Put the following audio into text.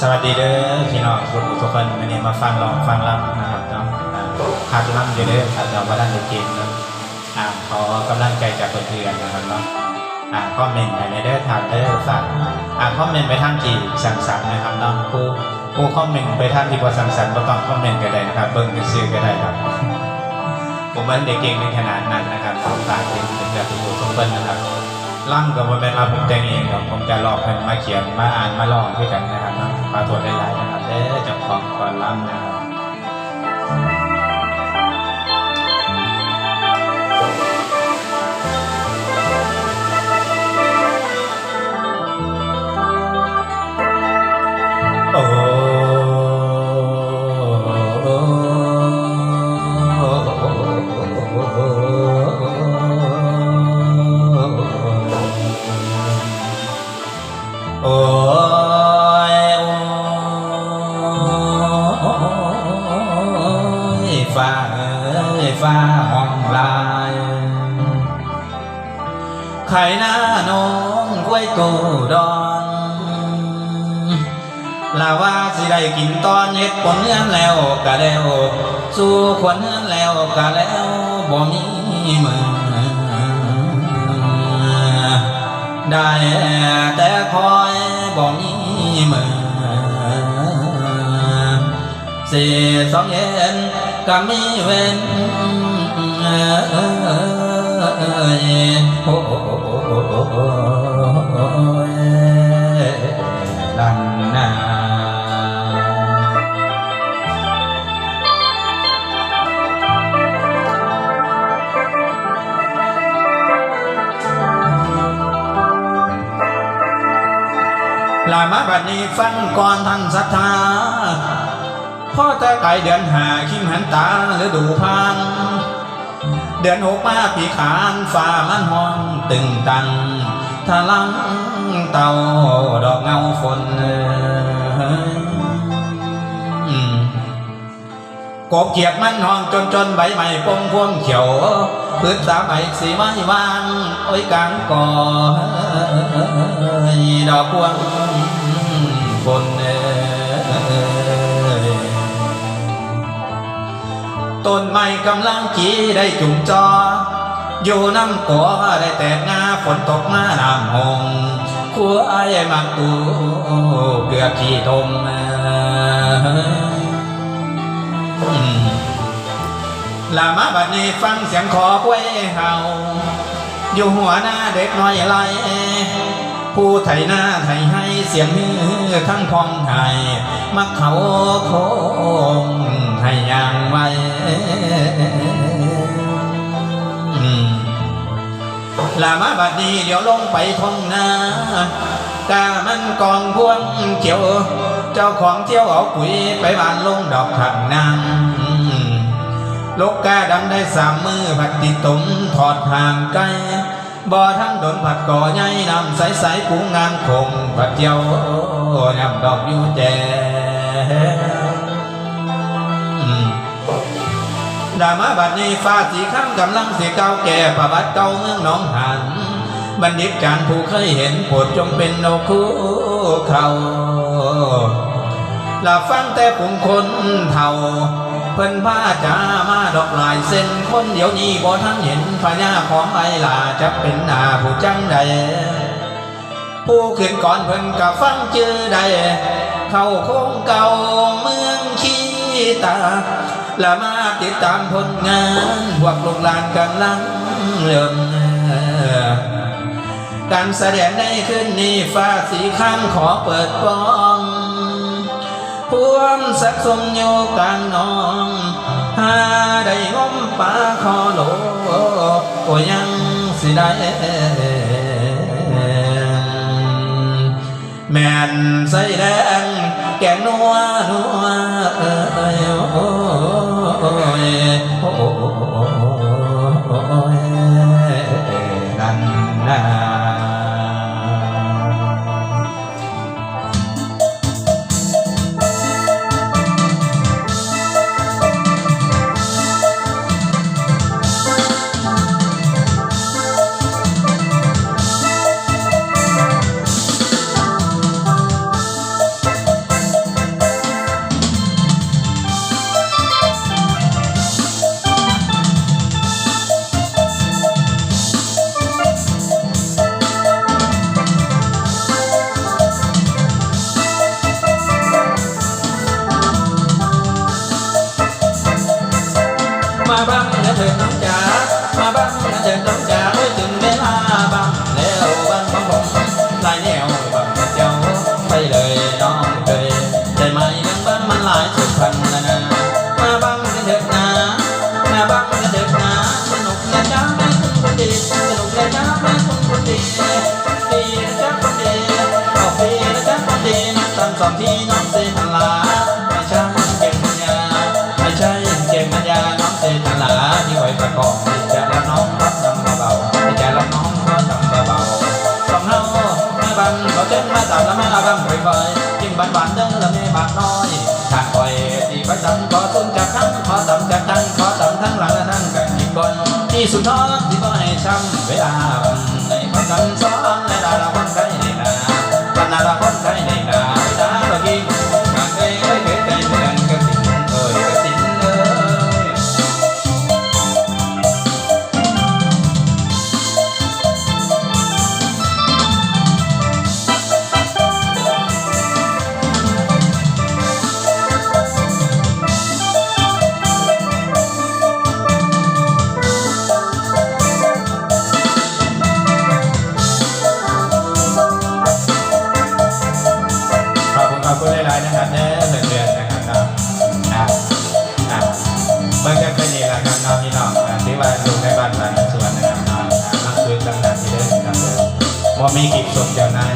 สวัสดีเด้อพี่น้องทุกทุกคนวันนี้มาฟังร้องฟังรำนะครับเนาะอ่าพักรำอยู่เด้อครับเราว่าด้านเกมเนะอ่าขอกำลังใจจากเพื่อนๆนะครับเนาะอ่าคอมเมนต์ไปในเด้อถามเด้อฝากอ่าคอมเมนต์ไปทางที่สั่งสรรค์นะครับเนาะผู้ผู้คอมเมนต์ไปทางที่บ่สั่งสรรค์บ่ต้องคอมเมนต์ก็ได้นะครับ เบิ่งซื่อก็ได้ครับผมว่าเด็กเก่งในขนาดนั้นนะครับฝากเป็นเป็นแบบทุกทุกคนนะครับ ล่ำกับว่าเป็นมาผมแต่งเองครับผมจะลอกเป็นมาเขียนมาอ่านมาลองด้วยกันนะครับมาตรวจหลายๆนะครับเด้อจ้าของก่อนล่ำนะครับ ยฟ้าห้องลายไข่หน้าน้องกล้วยโกดอนลาว่าสิได้กินตอนเฮ็ดผลเฮือนแล้วกะแล้วสู่ขวัญเฮือนแล้วกะแล้วบ่มีมือได้แต่คอยบ่มีมือสิสองเย็น ก็มีเว้นโอ้ยลันนาล พ่อแต่ไก่เดือนหาคิมหันตาหรือดูพันเดือนหกมาปีขานฝ่ามันห้องตึงตังทะลังเต่าดอกเงาฝนกบเกียดมันห้องจนจนใบใหม่ปงพวงเขียวพืชสาใบสีไม้วางโอ้ยกลางก่อดอกพวงฝน ต้นไม้กำลังกีได้จุ่มจอ อยู่น้ำกัวได้แตกงาฝนตกมาน้ำหงขัวไอ้มักตูเกลือขี้ทมลามาบัดนี้ฟังเสียงขอควยเห่าอยู่หัวหน้าเด็กน้อยไร ผู้ไถหน้าไถให้เสียงมือทั้งพองไห้มักเขาโคงให้ยางไว้ลามาบัดนี้เดี๋ยวลงไปท้องนากามันกองพวงเขียว เจ้าของเที่ยวเอาปุ๋ยไปบานลงดอกขังนางลูกกาดำได้สามมือผัดติดตุ่มถอดห่างไกล บ่ทั้งดนผัดก่อใหญ่นำใสใสๆปูงามคงผัดเจียวยำดอกยูแจดามาบัดนี้ฟ้าสีข้ามกำลังสีเก่าแก่ประวัติเก่าเมืองหนองหัน บัณฑิตการผู้เคยเห็นโปรดจงเป็นนคู่เขาหลาฟังแต่ผงคนเท่า เพิ่นพาจามาดอกลายเส้นคนเดี๋ยวนี้บ่ทันเห็นพญาของไอลาจะเป็นหน้าผู้จังใดผู้ขึ้นก่อนเพิ่นกับฟังชื่อใดเข้าโค้งเก่าเมืองขีตาและมาติดตามผลงานพวกลูกหลานกำลังเริ่มการแสดงในคืนนี้ฟ้าสีข้างขอเปิดกล้อ พวมสักสมโยกลางนองหาได้งมปลาคอโลก็ยังสิได้แม่นใส่แดงแกงนัวนัวเอ้ยโอ้ย สองที่น้องเสถลาไม่ใช่เก่งปัญญาไม่ใช่เก่งปัญญาน้องเสถลาที่ไว้ประกอบจิตใจแล้วน้องรับทำเบาๆจิตใจแล้วน้องรับทำเบาสองเฮามาบันเขาเจ้งมาตามแล้วมาบังค่อยๆจิ้มบานหวานๆเด้อแล้วแม่บากน้อยทางคอยที่ไปสั่งขอตุนจากทั้งขอตำจากทั้งขอตำทั้งหลังและทั้งกันอีกก่อนที่สุดท้องที่ก็ให้ช้ำเวลาบัน นไปนี่แหละครับเนาะพี่น้องที่ว่าดูในบ้านบานสวนนะครับนาะอะนั่งคุยต่างๆที่ได้นะครับเด้อว่ามีกิจสมเจ้านาย